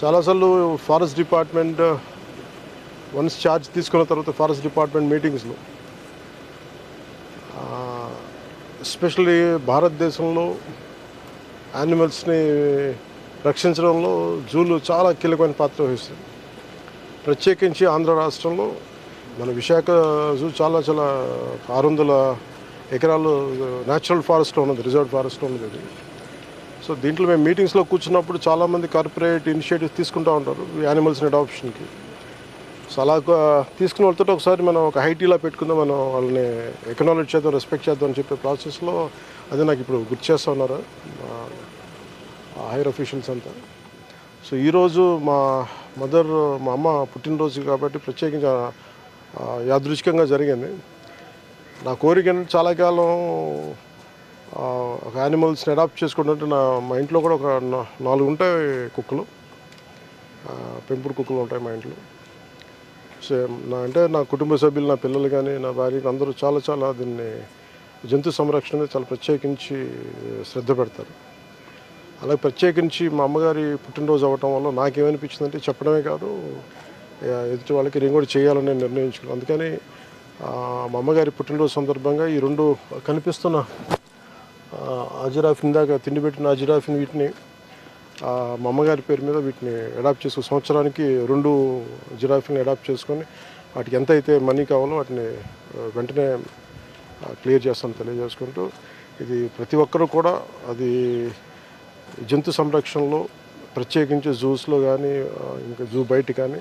చాలాసార్లు forest department uh, once charge తీసుకున్న తర్వాత ఫారెస్ట్ డిపార్ట్మెంట్ మీటింగ్స్లో uh, ఎస్పెషల్లీ భారతదేశంలో యానిమల్స్ని రక్షించడంలో జూలు చాలా కీలకమైన పాత్ర వహిస్తుంది. ప్రత్యేకించి ఆంధ్ర రాష్ట్రంలో మన విశాఖ జూ చాలా చాలా ఆరు వందల ఎకరాలు uh, న్యాచురల్ ఫారెస్ట్లో ఉన్నది రిజర్వ్ ఫారెస్ట్లో ఉన్నది సో దీంట్లో మేము మీటింగ్స్లో కూర్చున్నప్పుడు చాలామంది కార్పొరేట్ ఇనిషియేటివ్స్ తీసుకుంటూ ఉంటారు యానిమల్స్ని అడాప్షన్కి సో అలా తీసుకున్న వాళ్ళతో ఒకసారి మనం ఒక హైటీలా పెట్టుకుందాం మనం వాళ్ళని ఎకనాలజీ చేద్దాం రెస్పెక్ట్ చేద్దాం అని చెప్పే ప్రాసెస్లో అదే నాకు ఇప్పుడు గుర్తు చేస్తూ ఉన్నారు హైర్ అఫీషియల్స్ అంతా. సో ఈరోజు మా మదర్ మా అమ్మ పుట్టినరోజు కాబట్టి ప్రత్యేకంగా యాదృచ్ఛికంగా జరిగింది. నా కోరిక చాలా కాలం ఒక యానిమల్స్ని అడాప్ట్ చేసుకుంటుంటే నా మా ఇంట్లో కూడా ఒక నాలుగు ఉంటాయి కుక్కలు. పెంపుడు కుక్కలు ఉంటాయి మా ఇంట్లో. సేమ్ నా అంటే నా కుటుంబ సభ్యులు నా పిల్లలు కానీ నా భార్య అందరూ చాలా చాలా దీన్ని జంతు సంరక్షణ చాలా ప్రత్యేకించి శ్రద్ధ పెడతారు. అలాగే ప్రత్యేకించి మా అమ్మగారి పుట్టినరోజు అవ్వటం వల్ల నాకేమనిపించిందంటే చెప్పడమే కాదు ఎదుటి వాళ్ళకి నేను కూడా చేయాలని నేను నిర్ణయించుకున్నాను. అందుకని మా అమ్మగారి పుట్టినరోజు సందర్భంగా ఈ రెండు కనిపిస్తున్న అజిరాఫిన్ దాకా తిండి పెట్టిన అజిరాఫిన్ వీటిని మా అమ్మగారి పేరు మీద వీటిని అడాప్ట్ చేసుకుని సంవత్సరానికి రెండు జిరాఫీని అడాప్ట్ చేసుకొని వాటికి ఎంత అయితే మనీ కావాలో వాటిని వెంటనే క్లియర్ చేస్తాను తెలియజేసుకుంటూ ఇది ప్రతి ఒక్కరూ కూడా అది జంతు సంరక్షణలో ప్రత్యేకించి జూస్లో కానీ ఇంకా జూ బయట కానీ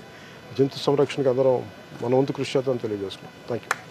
జంతు సంరక్షణకి అందరం మన వంతు కృషి చేద్దాం తెలియజేసుకున్నాం థ్యాంక్ యూ